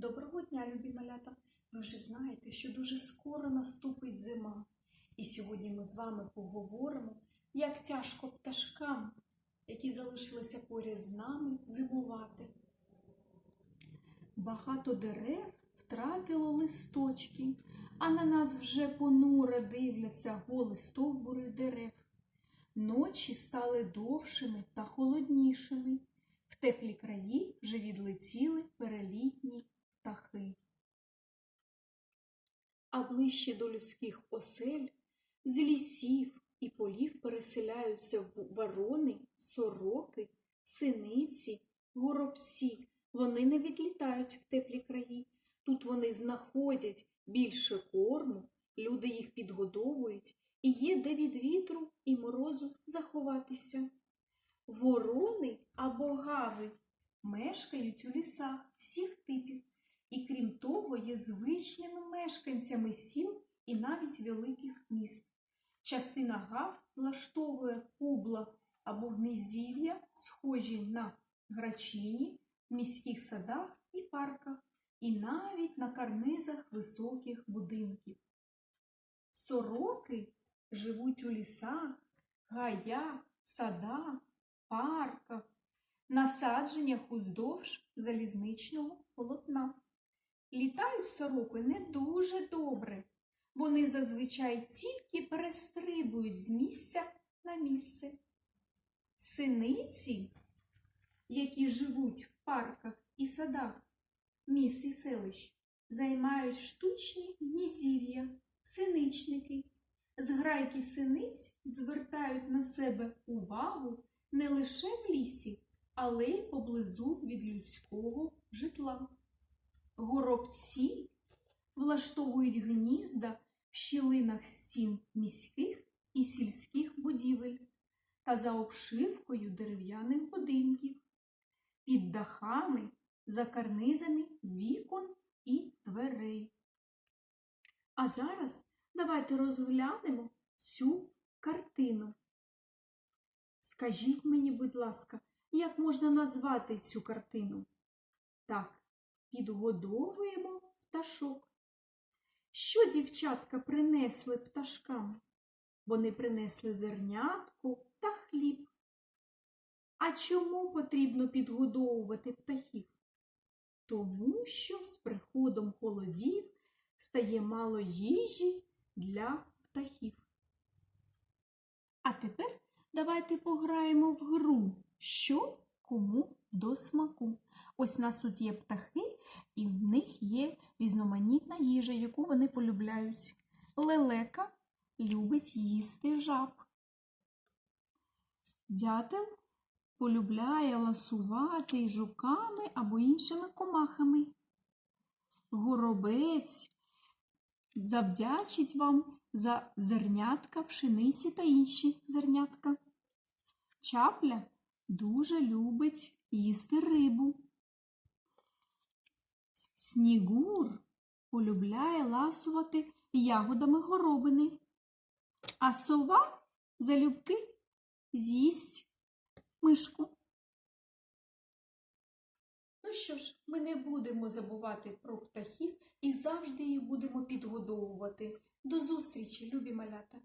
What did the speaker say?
Доброго дня, любі малята! Ви вже знаєте, що дуже скоро наступить зима. І сьогодні ми з вами поговоримо, як тяжко пташкам, які залишилися поряд з нами, зимувати. Багато дерев втратило листочки, а на нас вже понуро дивляться голі стовбури дерев. Ночі стали довшими та холоднішими. В теплі краї вже відлетіли перелітні птахи. А ближче до людських осель з лісів і полів переселяються в- ворони, сороки, синиці, горобці. Вони не відлітають в теплі краї. Тут вони знаходять більше корму, люди їх підгодовують, і є де від вітру і морозу заховатися. Ворони або гави мешкають у лісах всіх типів, і крім того, є звичними мешканцями сіл і навіть великих міст. Частина гав влаштовує кубла або гнездів'я, схожі на грачині міських садах і парках, і навіть на карнизах високих будинків. Сороки живуть у лісах, гаях, садах, парках, насадженнях уздовж залізничного полотна. Літають сороки не дуже добре. Вони зазвичай тільки перестрибують з місця на місце. Синиці, які живуть в парках і садах, міст і селищ, займають штучні гніздів'я, синичники. Зграйки синиць звертають на себе увагу не лише в лісі, але й поблизу від людського житла. Горобці влаштовують гнізда в щілинах стін міських і сільських будівель та за обшивкою дерев'яних будинків, під дахами, за карнизами вікон і дверей. А зараз давайте розглянемо цю картину. Скажіть мені, будь ласка, як можна назвати цю картину? Так, підгодовуємо пташок. Що дівчатка принесли пташкам? Вони принесли зернятку та хліб. А чому потрібно підгодовувати птахів? Тому що з приходом холодів стає мало їжі для птахів. А тепер давайте пограємо в гру, що кому до смаку. Ось у нас тут є птахи, і в них є різноманітна їжа, яку вони полюбляють. Лелека любить їсти жаб. Дятел полюбляє ласувати жуками або іншими комахами. Горобець завдячить вам за зернятка пшениці та інші зернятка. Чапля дуже любить їсти рибу. Снігур полюбляє ласувати ягодами горобини, а сова залюбки з'їсть мишку. Ну що ж, ми не будемо забувати про птахів і завжди їх будемо підгодовувати. До зустрічі, любі малята!